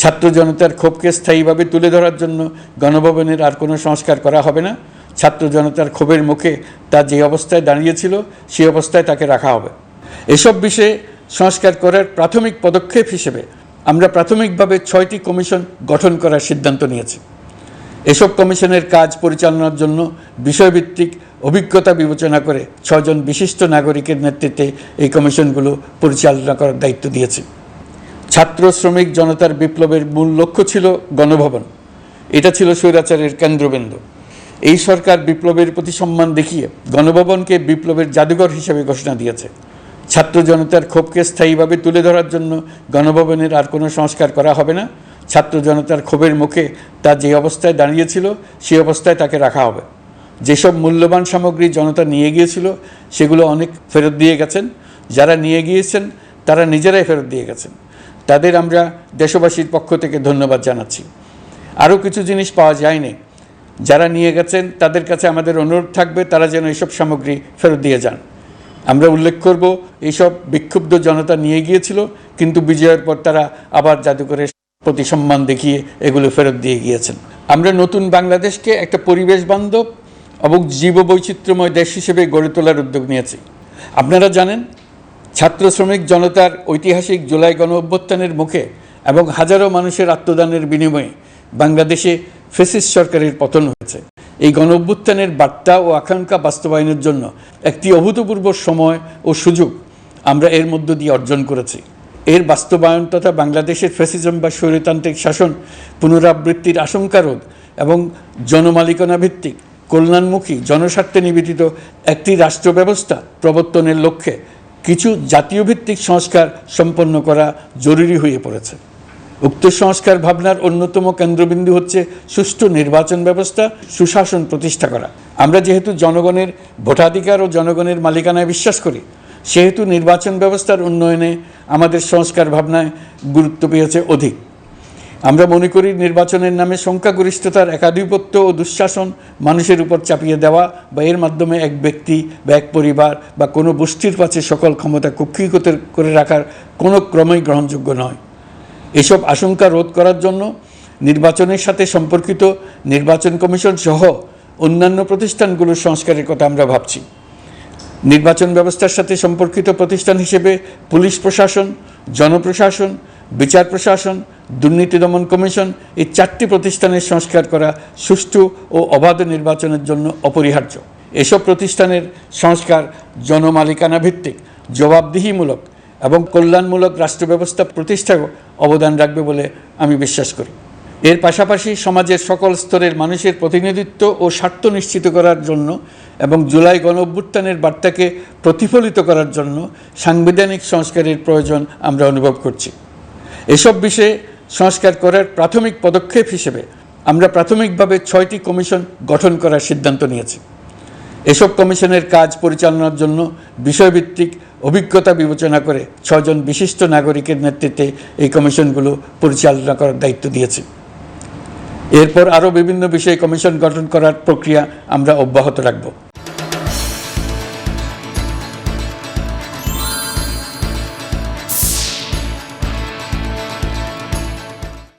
ছাত্র জনতার ক্ষোভকে স্থায়ীভাবে তুলে ধরার জন্য গণভবনের আর কোনো সংস্কার করা হবে না। ছাত্র জনতার ক্ষোভের মুখে তা যে অবস্থায় দাঁড়িয়েছিল সেই অবস্থায় তাকে রাখা হবে। এসব বিষয়ে সংস্কার করার প্রাথমিক পদক্ষেপ হিসেবে আমরা প্রাথমিকভাবে ছয়টি কমিশন গঠন করার সিদ্ধান্ত নিয়েছি। এসব কমিশনের কাজ পরিচালনার জন্য বিষয়ভিত্তিক অভিজ্ঞতা বিবেচনা করে ছজন বিশিষ্ট নাগরিকের নেতৃত্বে এই কমিশনগুলো পরিচালনা করার দায়িত্ব দিয়েছে। ছাত্র শ্রমিক জনতার বিপ্লবের মূল লক্ষ্য ছিল গণভবন। এটা ছিল স্বৈরাচারের কেন্দ্রবিন্দু। এই সরকার বিপ্লবের প্রতি সম্মান দেখিয়ে গণভবনকে বিপ্লবের জাদুঘর হিসেবে ঘোষণা দিয়েছে। ছাত্র জনতার ক্ষোভকে স্থায়ীভাবে তুলে ধরার জন্য গণভবনের আর কোনো সংস্কার করা হবে না। ছাত্র জনতার ক্ষোভের মুখে তা যে অবস্থায় দাঁড়িয়েছিল সেই অবস্থায় তাকে রাখা হবে। যেসব মূল্যবান সামগ্রী জনতা নিয়ে গিয়েছিল, সেগুলো অনেক ফেরত দিয়ে গেছেন। যারা নিয়ে গিয়েছেন, তারা নিজেরাই ফেরত দিয়ে গেছেন। তাদের আমরা দেশবাসীর পক্ষ থেকে ধন্যবাদ জানাচ্ছি। আরও কিছু জিনিস পাওয়া যায়নি। যারা নিয়ে গেছেন, তাদের কাছে আমাদের অনুরোধ থাকবে, তারা যেন এইসব সামগ্রী ফেরত দিয়ে যান। আমরা উল্লেখ করব, এইসব বিক্ষুব্ধ জনতা নিয়ে গিয়েছিল, কিন্তু বিজয়ের পর তারা আবার জাদুঘরের প্রতি সম্মান দেখিয়ে এগুলো ফেরত দিয়ে গিয়েছেন। আমরা নতুন বাংলাদেশকে একটা পরিবেশ বান্ধব এবং জীববৈচিত্র্যময় দেশ হিসেবে গড়ে তোলার উদ্যোগ নিয়েছি। আপনারা জানেন ছাত্র শ্রমিক জনতার ঐতিহাসিক জুলাই গণ অভ্যুত্থানের মুখে এবং হাজারো মানুষের আত্মদানের বিনিময়ে বাংলাদেশে ফেসিস সরকারের পতন হয়েছে। এই গণ অভ্যুত্থানের বার্তা ও আকাঙ্ক্ষা বাস্তবায়নের জন্য একটি অভূতপূর্ব সময় ও সুযোগ আমরা এর মধ্য দিয়ে অর্জন করেছি। এর বাস্তবায়ন তথা বাংলাদেশের ফ্যাসিজম বা স্বৈরতান্ত্রিক শাসন পুনরাবৃত্তির আশঙ্কা রোধ এবং জনমালিকানা ভিত্তিক কল্যাণমুখী জনস্বার্থে নিবেদিত একটি রাষ্ট্র ব্যবস্থা প্রবর্তনের লক্ষ্যে কিছু জাতীয় ভিত্তিক সংস্কার সম্পন্ন করা জরুরি হয়ে পড়েছে। উক্ত সংস্কার ভাবনার অন্যতম কেন্দ্রবিন্দু হচ্ছে সুষ্ঠু নির্বাচন ব্যবস্থা, সুশাসন প্রতিষ্ঠা করা। আমরা যেহেতু জনগণের ভোটাধিকার ও জনগণের মালিকানায় বিশ্বাস করি, সেহেতু নির্বাচন ব্যবস্থার উন্নয়নে আমাদের সংস্কার ভাবনায় গুরুত্ব পেয়েছে অধিক। আমরা মনে করি নির্বাচনের নামে সংখ্যাগরিষ্ঠতার একাধিপত্য ও দুঃশাসন মানুষের উপর চাপিয়ে দেওয়া বা এর মাধ্যমে এক ব্যক্তি বা এক পরিবার বা কোনো গোষ্ঠীর কাছে সকল ক্ষমতা কক্ষীগত করে রাখার কোনো ক্রমেই গ্রহণযোগ্য নয়। এসব আশঙ্কা রোধ করার জন্য নির্বাচনের সাথে সম্পর্কিত নির্বাচন কমিশন সহ অন্যান্য প্রতিষ্ঠানগুলোর সংস্কারের কথা আমরা ভাবছি। নির্বাচন ব্যবস্থার সাথে সম্পর্কিত প্রতিষ্ঠান হিসেবে পুলিশ প্রশাসন, জনপ্রশাসন, বিচার প্রশাসন দুর্নীতি দমন কমিশন এই চারটি প্রতিষ্ঠানের সংস্কার করা সুষ্ঠু ও অবাধ নির্বাচনের জন্য অপরিহার্য। এসব প্রতিষ্ঠানের সংস্কার জনমালিকানা ভিত্তিক জবাবদিহিমূলক এবং কল্যাণমূলক রাষ্ট্র ব্যবস্থা প্রতিষ্ঠাও অবদান রাখবে বলে আমি বিশ্বাস করি। এর পাশাপাশি সমাজের সকল স্তরের মানুষের প্রতিনিধিত্ব ও স্বার্থ নিশ্চিত করার জন্য এবং জুলাই গণ অভ্যুত্থানের বার্তাকে প্রতিফলিত করার জন্য সাংবিধানিক সংস্কারের প্রয়োজন আমরা অনুভব করছি। এসব বিষয়ে সংস্কার করার প্রাথমিক পদক্ষেপ হিসেবে আমরা প্রাথমিকভাবে ছয়টি কমিশন গঠন করার সিদ্ধান্ত নিয়েছি। এসব কমিশনের কাজ পরিচালনার জন্য বিষয়ভিত্তিক অভিজ্ঞতা বিবেচনা করে ছজন বিশিষ্ট নাগরিকের নেতৃত্বে এই কমিশনগুলো পরিচালনা করার দায়িত্ব দিয়েছে। এরপর আরও বিভিন্ন বিষয়ে কমিশন গঠন করার প্রক্রিয়া আমরা অব্যাহত রাখব।